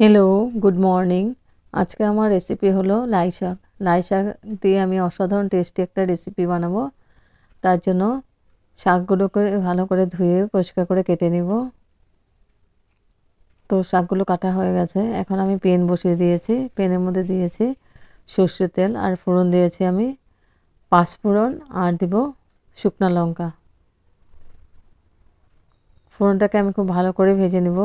Hello good morning আজকে আমার recipe হলো লাই শাক। লাই শাক দিয়ে আমি অসাধারণ টেস্টি একটা রেসিপি বানাবো। তার জন্য শাকগুলোকে ভালো করে ধুয়ে পরিষ্কার করে কেটে নিব। তো শাকগুলো কাটা হয়ে গেছে। এখন আমি পেন বসিয়ে দিয়েছি। পেনের মধ্যে দিয়েছি সর্ষের তেল আর ফোড়ন দিয়েছি আমি পাঁচ পাঁচফোড়ন আর দিব শুকনো লঙ্কা। ফোড়নটাকে আমি খুব ভালো করে ভেজে নেব।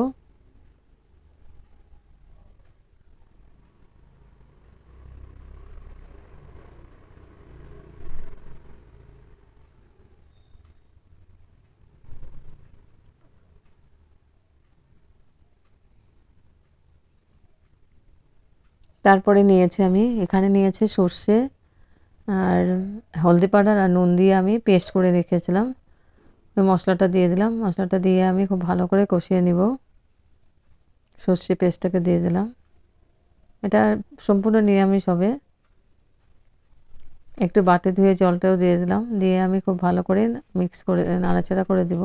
তারপরে নিয়েছি আমি, এখানে নিয়েছি সর্ষে আর হলদি পাউডার আর নুন দিয়ে আমি পেস্ট করে রেখেছিলাম। ওই মশলাটা দিয়ে দিলাম, মশলাটা দিয়ে আমি খুব ভালো করে কষিয়ে নিব। সর্ষে পেস্টটাকে দিয়ে দিলাম। এটা সম্পূর্ণ নিরামিষ হবে। একটু বাটি ধুয়ে জলটাও দিয়ে দিলাম, দিয়ে আমি খুব ভালো করে মিক্স করে, নাড়াচাড়া করে দিব।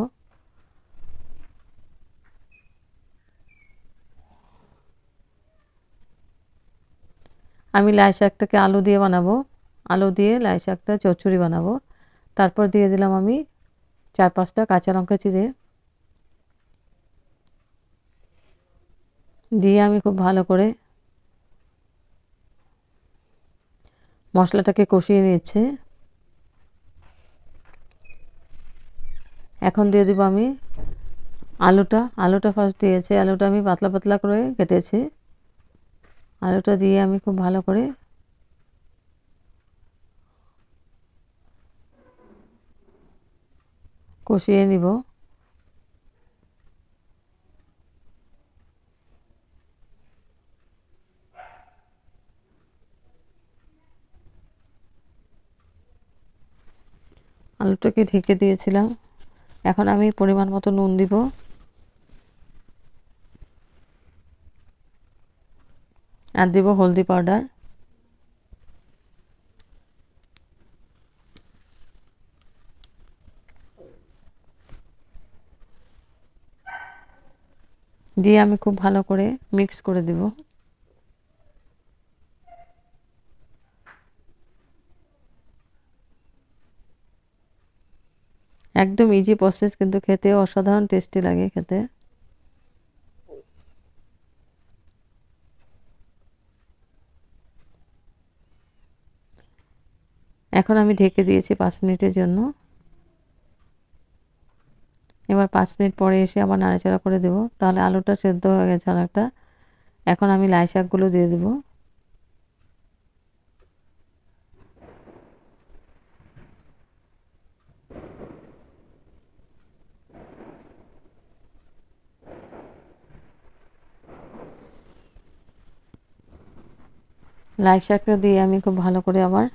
আমি লাই শাকটাকে আলু দিয়ে বানাবো। আলু দিয়ে লাই শাকটা চচ্চড়ি বানাবো। তারপর দিয়ে দিলাম আমি চার পাঁচটা কাঁচা লঙ্কা চিড়ে। দিয়ে আমি খুব ভালো করে মশলাটাকে কষিয়ে নিচ্ছে এখন দিয়ে দিব আমি আলুটা। আলুটা ফার্স্ট দিয়েছি। আলুটা আমি পাতলা পাতলা করে কেটেছি। আলুটা দিয়ে আমি খুব ভালো করে কষিয়ে নিব। আলুটাকে ঢেকে দিয়েছিলাম। এখন আমি পরিমাণ মতো নুন দিব। আর দিব হলদি পাউডার দিয়ে আমি খুব ভালো করে মিক্স করে দিব। একদম ইজি প্রসেস কিন্তু খেতে অসাধারণ টেস্টি লাগে খেতে। এখন আমি ঢেকে দিয়েছি পাঁচ মিনিটের জন্য। এবার পাঁচ মিনিট পরে এসে আবার নাড়াচাড়া করে দেবো। তাহলে আলুটা সেদ্ধ হয়ে গেছে অনেকটা। এখন আমি লাই শাকগুলো দিয়ে দেবো। লাই শাকটা দিয়ে আমি খুব ভালো করে আবার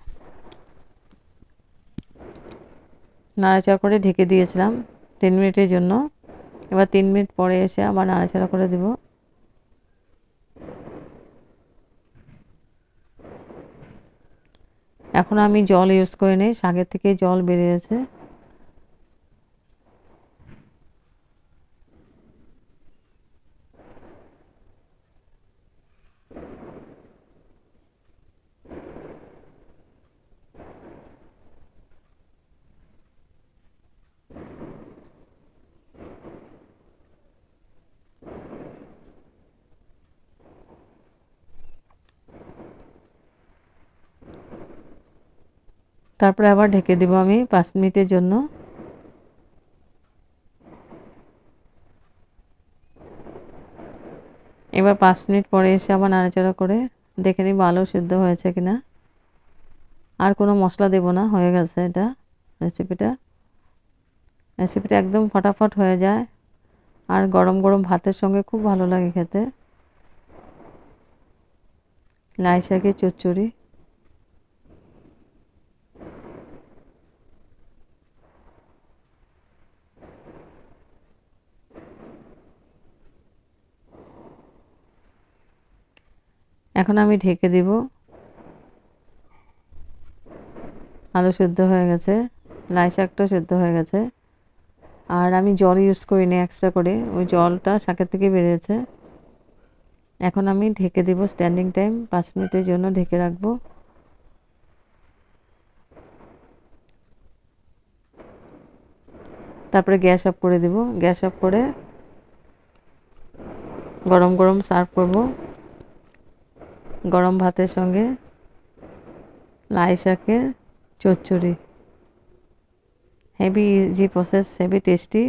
নাড়াচাড়া করে ঢেকে দিয়েছিলাম তিন মিনিটের জন্য। এবার তিন মিনিট পরে এসে আবার নাড়াচাড়া করে দেব। এখন আমি জল ইউজ করে নিই, শাকের থেকে জল বেরিয়েছে। তারপরে আবার ঢেকে দিব আমি পাঁচ মিনিটের জন্য। এবার পাঁচ মিনিট পরে এসে আবার নাড়াচাড়া করে দেখে নিব আলু সিদ্ধ হয়েছে কিনা। আর কোনো মশলা দেব না, হয়ে গেছে এটা রেসিপিটা রেসিপিটা একদম ফটাফট হয়ে যায়। আর গরম গরম ভাতের সঙ্গে খুব ভালো লাগে খেতে। লাই শাকের চচ্চড়ি। এখন আমি ঢেকে দিব। আলু সেদ্ধ হয়ে গেছে, লাই শাকটাও সেদ্ধ হয়ে গেছে। আর আমি জল ইউজ করিনি এক্সট্রা করে, ওই জলটা শাকের থেকে বেরিয়েছে। এখন আমি ঢেকে দিব স্ট্যান্ডিং টাইম পাঁচ মিনিটের জন্য ঢেকে রাখব। তারপরে গ্যাস অফ করে দিব। গ্যাস অফ করে গরম গরম সার্ভ করব। গরম ভাতের সঙ্গে লাই শাকের চচ্চড়ি। Heavy easy process heavy tasty